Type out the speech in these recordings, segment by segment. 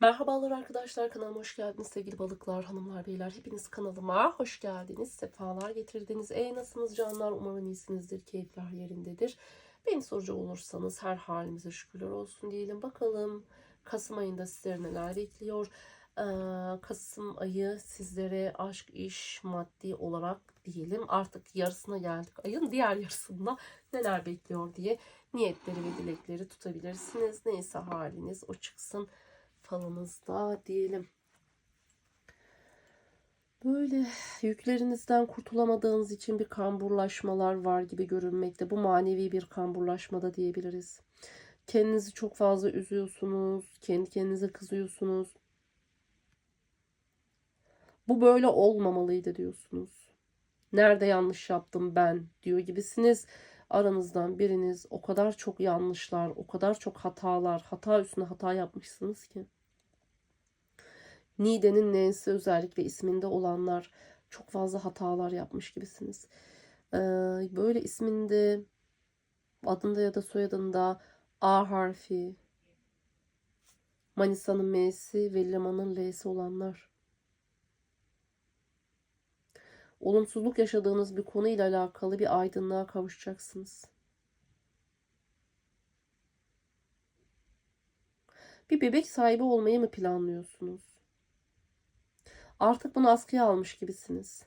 Merhabalar arkadaşlar kanalıma hoş geldiniz sevgili balıklar, hanımlar, beyler. Hepiniz kanalıma hoş geldiniz. Sefalar getirdiniz. E nasılsınız canlar? Umarım iyisinizdir. Keyifler yerindedir. Beni soracak olursanız her halimize şükürler olsun diyelim. Bakalım Kasım ayında sizleri neler bekliyor? Kasım ayı sizlere aşk, iş, maddi olarak diyelim artık yarısına geldik. Ayın diğer yarısında neler bekliyor diye niyetleri ve dilekleri tutabilirsiniz. Neyse haliniz o çıksın falınızda diyelim. Böyle yüklerinizden kurtulamadığınız için bir kamburlaşmalar var gibi görünmekte. Bu manevi bir kamburlaşma da diyebiliriz. Kendinizi çok fazla üzüyorsunuz. Kendi kendinize kızıyorsunuz. Bu böyle olmamalıydı diyorsunuz. Nerede yanlış yaptım ben diyor gibisiniz. Aranızdan biriniz o kadar çok yanlışlar, o kadar çok hatalar, hata üstüne hata yapmışsınız ki. Nide'nin N'si özellikle isminde olanlar çok fazla hatalar yapmış gibisiniz. Ee, böyle isminde, adında ya da soyadında A harfi, Manisa'nın M'si ve Leman'ın L'si olanlar. Olumsuzluk yaşadığınız bir konuyla alakalı bir aydınlığa kavuşacaksınız. Bir bebek sahibi olmayı mı planlıyorsunuz? Artık bunu askıya almış gibisiniz.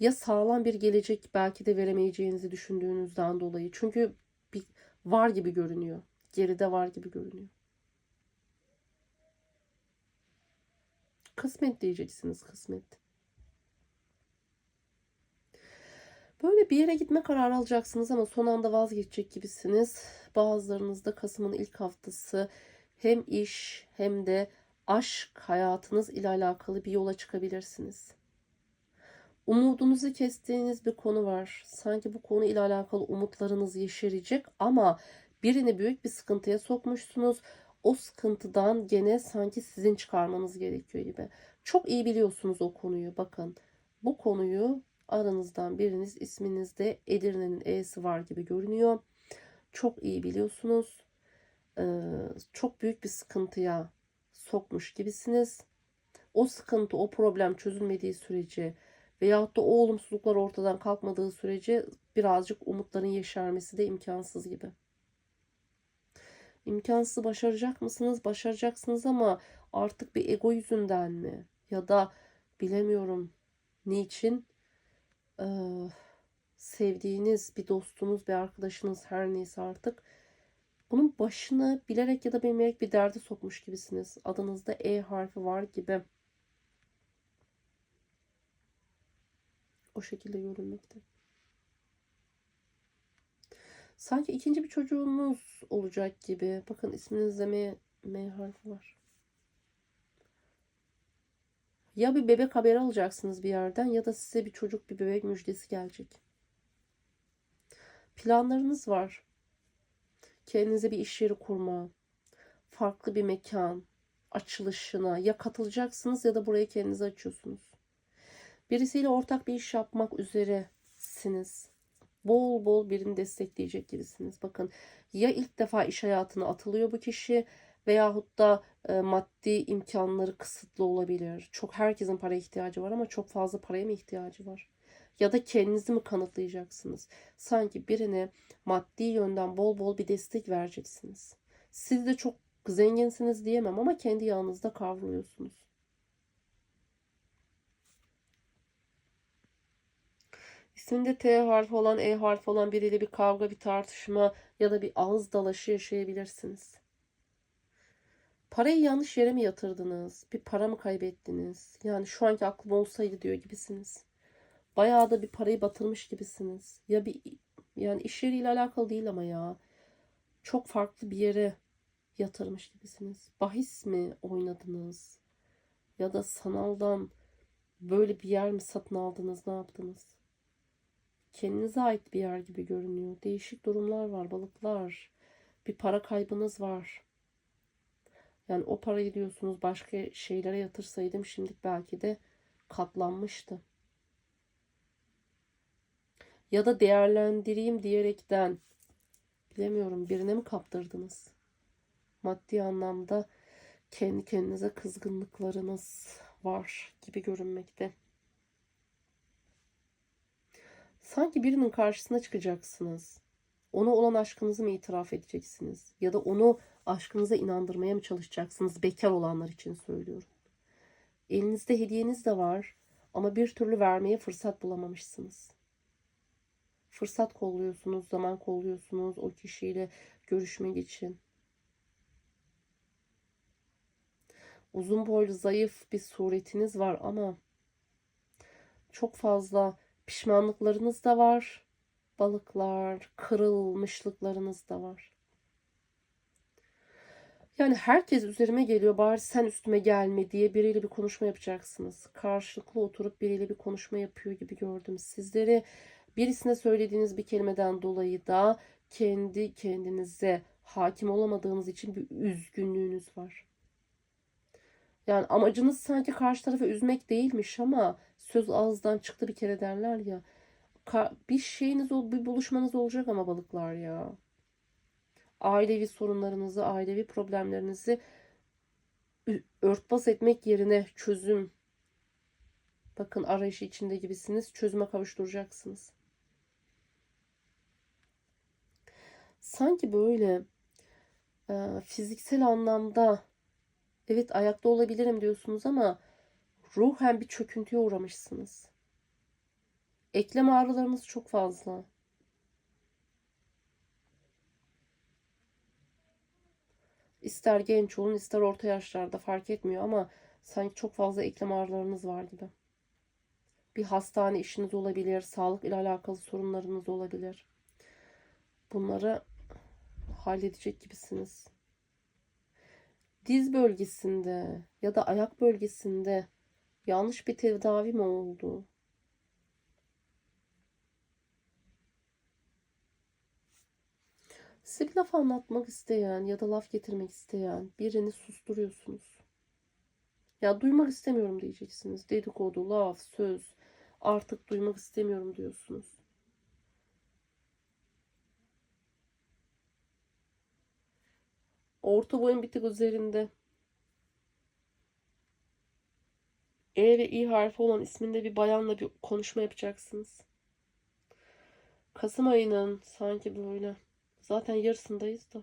Ya sağlam bir gelecek belki de veremeyeceğinizi düşündüğünüzden dolayı. Çünkü bir var gibi görünüyor. Geride var gibi görünüyor. Kısmet diyeceksiniz kısmet. Böyle bir yere gitme kararı alacaksınız ama son anda vazgeçecek gibisiniz. Bazılarınız da Kasım'ın ilk haftası hem iş hem de aşk hayatınız ile alakalı bir yola çıkabilirsiniz. Umudunuzu kestiğiniz bir konu var. Sanki bu konu ile alakalı umutlarınız yeşerecek ama birini büyük bir sıkıntıya sokmuşsunuz. O sıkıntıdan gene sanki sizin çıkarmanız gerekiyor gibi. Çok iyi biliyorsunuz o konuyu. Bakın bu konuyu aranızdan biriniz isminizde Edirne'nin E'si var gibi görünüyor. Çok iyi biliyorsunuz. Ee, çok büyük bir sıkıntıya sokmuş gibisiniz. O sıkıntı, o problem çözülmediği sürece veyahut da o olumsuzluklar ortadan kalkmadığı sürece birazcık umutların yeşermesi de imkansız gibi. İmkansız başaracak mısınız? Başaracaksınız ama artık bir ego yüzünden mi? Ya da bilemiyorum niçin ee, sevdiğiniz bir dostunuz, bir arkadaşınız her neyse artık bunun başını bilerek ya da bilmeyerek bir derde sokmuş gibisiniz. Adınızda E harfi var gibi. O şekilde görünmekte. Sanki ikinci bir çocuğunuz olacak gibi. Bakın isminizde M, M harfi var. Ya bir bebek haberi alacaksınız bir yerden ya da size bir çocuk bir bebek müjdesi gelecek. Planlarınız var. Kendinize bir iş yeri kurma, farklı bir mekan açılışına ya katılacaksınız ya da burayı kendinize açıyorsunuz. Birisiyle ortak bir iş yapmak üzeresiniz. Bol bol birini destekleyecek gibisiniz. Bakın ya ilk defa iş hayatına atılıyor bu kişi veyahut da e, maddi imkanları kısıtlı olabilir. Çok herkesin para ihtiyacı var ama çok fazla paraya mı ihtiyacı var? Ya da kendinizi mi kanıtlayacaksınız? Sanki birine maddi yönden bol bol bir destek vereceksiniz. Siz de çok zenginsiniz diyemem ama kendi yanınızda kavruluyorsunuz. İsminde T harfi olan, E harfi olan biriyle bir kavga, bir tartışma ya da bir ağız dalaşı yaşayabilirsiniz. Parayı yanlış yere mi yatırdınız? Bir para mı kaybettiniz? Yani şu anki aklım olsaydı diyor gibisiniz. Bayağı da bir parayı batırmış gibisiniz. Ya bir yani iş yeriyle alakalı değil ama ya. Çok farklı bir yere yatırmış gibisiniz. Bahis mi oynadınız? Ya da sanaldan böyle bir yer mi satın aldınız? Ne yaptınız? Kendinize ait bir yer gibi görünüyor. Değişik durumlar var balıklar. Bir para kaybınız var. Yani o parayı diyorsunuz başka şeylere yatırsaydım şimdilik belki de katlanmıştı. Ya da değerlendireyim diyerekten bilemiyorum birine mi kaptırdınız? Maddi anlamda kendi kendinize kızgınlıklarınız var gibi görünmekte. Sanki birinin karşısına çıkacaksınız. Ona olan aşkınızı mı itiraf edeceksiniz? Ya da onu aşkınıza inandırmaya mı çalışacaksınız? Bekar olanlar için söylüyorum. Elinizde hediyeniz de var ama bir türlü vermeye fırsat bulamamışsınız. Fırsat kolluyorsunuz, zaman kolluyorsunuz o kişiyle görüşmek için. Uzun boylu zayıf bir suretiniz var ama çok fazla pişmanlıklarınız da var. Balıklar, kırılmışlıklarınız da var. Yani herkes üzerime geliyor bari sen üstüme gelme diye biriyle bir konuşma yapacaksınız. Karşılıklı oturup biriyle bir konuşma yapıyor gibi gördüm. Sizleri birisine söylediğiniz bir kelimeden dolayı da kendi kendinize hakim olamadığınız için bir üzgünlüğünüz var. Yani amacınız sanki karşı tarafı üzmek değilmiş ama söz ağızdan çıktı bir kere derler ya. Bir şeyiniz, bir buluşmanız olacak ama balıklar ya. Ailevi sorunlarınızı, ailevi problemlerinizi örtbas etmek yerine çözüm bakın arayışı içinde gibisiniz. Çözüme kavuşturacaksınız. Sanki böyle e, fiziksel anlamda evet ayakta olabilirim diyorsunuz ama ruhen bir çöküntüye uğramışsınız. Eklem ağrılarınız çok fazla. İster genç olun ister orta yaşlarda fark etmiyor ama sanki çok fazla eklem ağrılarınız var gibi. Bir hastane işiniz olabilir, sağlık ile alakalı sorunlarınız olabilir. Bunları halledecek gibisiniz. Diz bölgesinde ya da ayak bölgesinde yanlış bir tedavi mi oldu? Size bir laf anlatmak isteyen ya da laf getirmek isteyen birini susturuyorsunuz. Ya duymak istemiyorum diyeceksiniz. Dedikodu, laf, söz artık duymak istemiyorum diyorsunuz. Orta boyun bir tık üzerinde. E ve İ harfi olan isminde bir bayanla bir konuşma yapacaksınız. Kasım ayının sanki böyle zaten yarısındayız da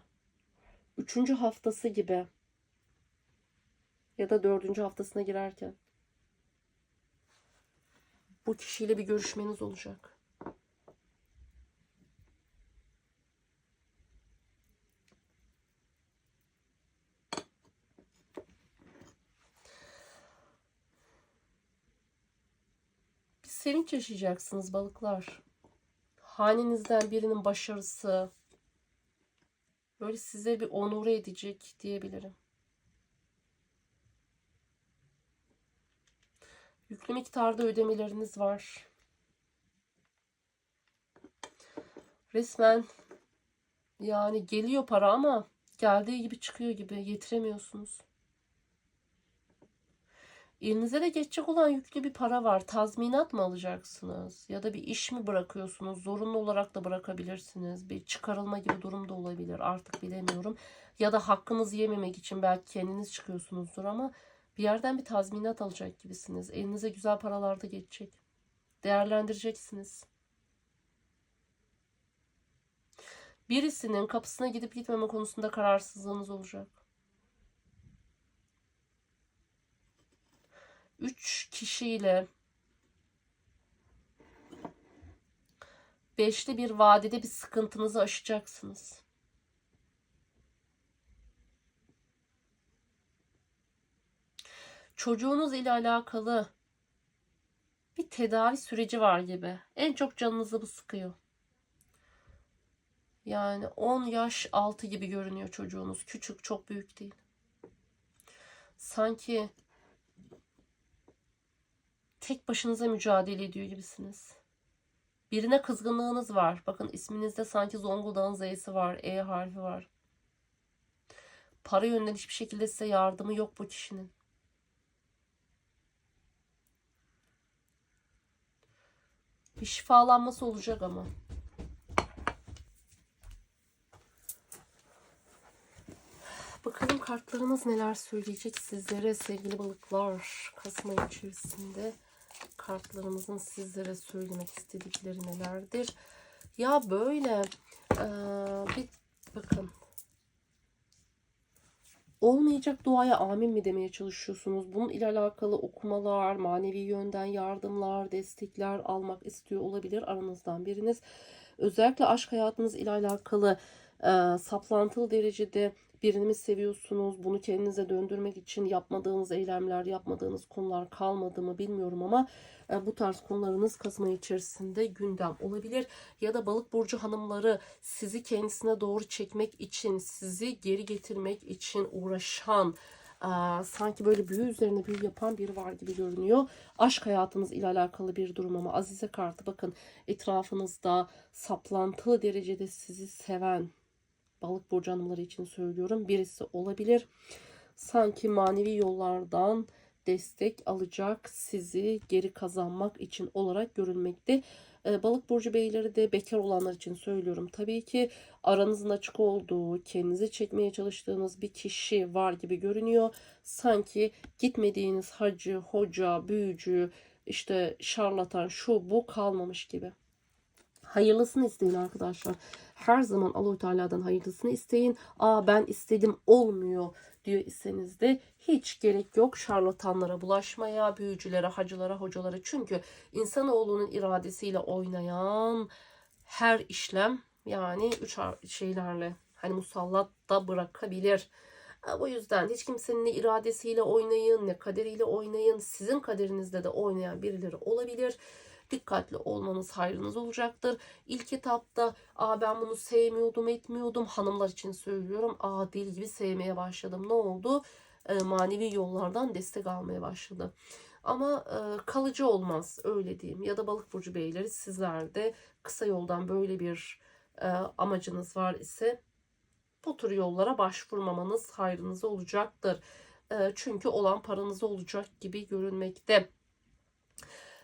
üçüncü haftası gibi ya da dördüncü haftasına girerken bu kişiyle bir görüşmeniz olacak. Bir sevinç yaşayacaksınız balıklar. Hanenizden birinin başarısı böyle size bir onure edecek diyebilirim. Yüklü miktarda ödemeleriniz var. Resmen yani geliyor para ama geldiği gibi çıkıyor gibi getiremiyorsunuz. Elinize de geçecek olan yüklü bir para var. Tazminat mı alacaksınız? Ya da bir iş mi bırakıyorsunuz? Zorunlu olarak da bırakabilirsiniz. Bir çıkarılma gibi durum da olabilir. Artık bilemiyorum. Ya da hakkınızı yememek için belki kendiniz çıkıyorsunuzdur ama bir yerden bir tazminat alacak gibisiniz. Elinize güzel paralar da geçecek. Değerlendireceksiniz. Birisinin kapısına gidip gitmeme konusunda kararsızlığınız olacak. Üç kişiyle beşli bir vadede bir sıkıntınızı aşacaksınız. Çocuğunuz ile alakalı bir tedavi süreci var gibi. En çok canınızı bu sıkıyor. Yani 10 yaş altı gibi görünüyor çocuğunuz. Küçük, çok büyük değil. Sanki tek başınıza mücadele ediyor gibisiniz. Birine kızgınlığınız var. Bakın isminizde sanki Zonguldak'ın Z'si var. E harfi var. Para yönden hiçbir şekilde size yardımı yok bu kişinin. Bir şifalanması olacak ama. Bakalım kartlarımız neler söyleyecek sizlere sevgili balıklar. Kasım ayı içerisinde kartlarımızın sizlere söylemek istedikleri nelerdir? Ya böyle eee, bir bakın olmayacak duaya amin mi demeye çalışıyorsunuz? Bunun ile alakalı okumalar, manevi yönden yardımlar, destekler almak istiyor olabilir aranızdan biriniz. Özellikle aşk hayatınız ile alakalı e, saplantılı derecede birini mi seviyorsunuz? Bunu kendinize döndürmek için yapmadığınız eylemler, yapmadığınız konular kalmadı mı bilmiyorum ama e, bu tarz konularınız Kasım ayı içerisinde gündem olabilir. Ya da balık burcu hanımları sizi kendisine doğru çekmek için, sizi geri getirmek için uğraşan, e, sanki böyle büyü üzerine büyü yapan biri var gibi görünüyor. Aşk hayatınız ile alakalı bir durum ama Azize kartı bakın etrafınızda saplantılı derecede sizi seven balık burcu hanımları için söylüyorum birisi olabilir. Sanki manevi yollardan destek alacak sizi geri kazanmak için olarak görülmekte. Ee, Balık burcu beyleri de bekar olanlar için söylüyorum. Tabii ki aranızın açık olduğu, kendinizi çekmeye çalıştığınız bir kişi var gibi görünüyor. Sanki gitmediğiniz hacı, hoca, büyücü, işte şarlatan şu bu kalmamış gibi. Hayırlısını isteyin arkadaşlar. Her zaman Allahu Teala'dan hayırlısını isteyin. Aa ben istedim olmuyor diyor iseniz de hiç gerek yok şarlatanlara bulaşmaya, büyücülere, hacılara, hocalara. Çünkü insanoğlunun iradesiyle oynayan her işlem yani üç şeylerle hani musallat da bırakabilir. O yüzden hiç kimsenin ne iradesiyle oynayın ne kaderiyle oynayın. Sizin kaderinizde de oynayan birileri olabilir dikkatli olmanız hayrınız olacaktır. İlk etapta Aa, ben bunu sevmiyordum etmiyordum hanımlar için söylüyorum. Aa deli gibi sevmeye başladım. Ne oldu? E, manevi yollardan destek almaya başladı. Ama e, kalıcı olmaz öyle diyeyim. Ya da balık burcu beyleri sizler de kısa yoldan böyle bir e, amacınız var ise bu tür yollara başvurmamanız hayrınıza olacaktır. E, çünkü olan paranıza olacak gibi görünmekte.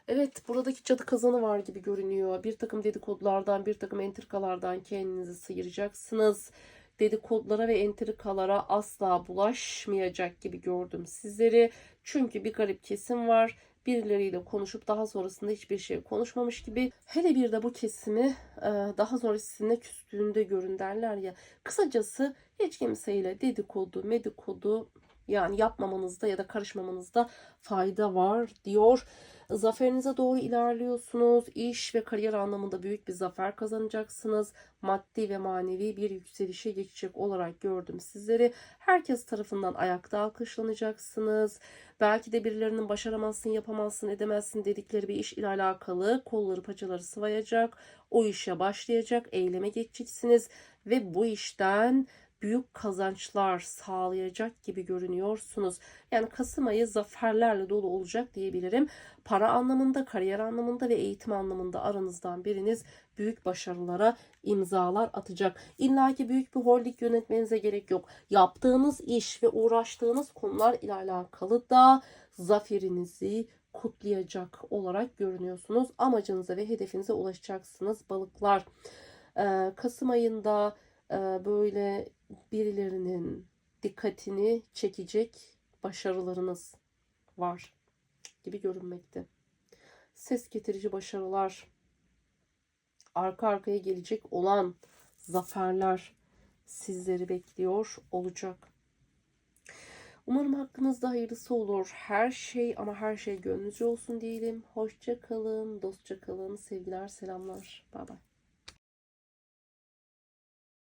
Evet, buradaki cadı kazanı var gibi görünüyor. Bir takım dedikodulardan, bir takım entrikalardan kendinizi sıyıracaksınız. Dedikodulara ve entrikalara asla bulaşmayacak gibi gördüm sizleri. Çünkü bir garip kesim var. Birileriyle konuşup daha sonrasında hiçbir şey konuşmamış gibi. Hele bir de bu kesimi e, daha sonra sizinle küstüğünde görün derler ya. Kısacası hiç kimseyle dedikodu, medikodu yani yapmamanızda ya da karışmamanızda fayda var diyor. Zaferinize doğru ilerliyorsunuz. İş ve kariyer anlamında büyük bir zafer kazanacaksınız. Maddi ve manevi bir yükselişe geçecek olarak gördüm sizleri. Herkes tarafından ayakta alkışlanacaksınız. Belki de birilerinin başaramazsın, yapamazsın, edemezsin dedikleri bir iş ile alakalı kolları paçaları sıvayacak. O işe başlayacak, eyleme geçeceksiniz ve bu işten büyük kazançlar sağlayacak gibi görünüyorsunuz. Yani Kasım ayı zaferlerle dolu olacak diyebilirim. Para anlamında, kariyer anlamında ve eğitim anlamında aranızdan biriniz büyük başarılara imzalar atacak. İlla ki büyük bir holding yönetmenize gerek yok. Yaptığınız iş ve uğraştığınız konular ile alakalı da zaferinizi kutlayacak olarak görünüyorsunuz. Amacınıza ve hedefinize ulaşacaksınız balıklar. Kasım ayında böyle birilerinin dikkatini çekecek başarılarınız var gibi görünmekte. Ses getirici başarılar, arka arkaya gelecek olan zaferler sizleri bekliyor olacak. Umarım hakkınızda hayırlısı olur. Her şey ama her şey gönlünüzce olsun diyelim. Hoşça kalın, dostça kalın. Sevgiler, selamlar. Bay bay.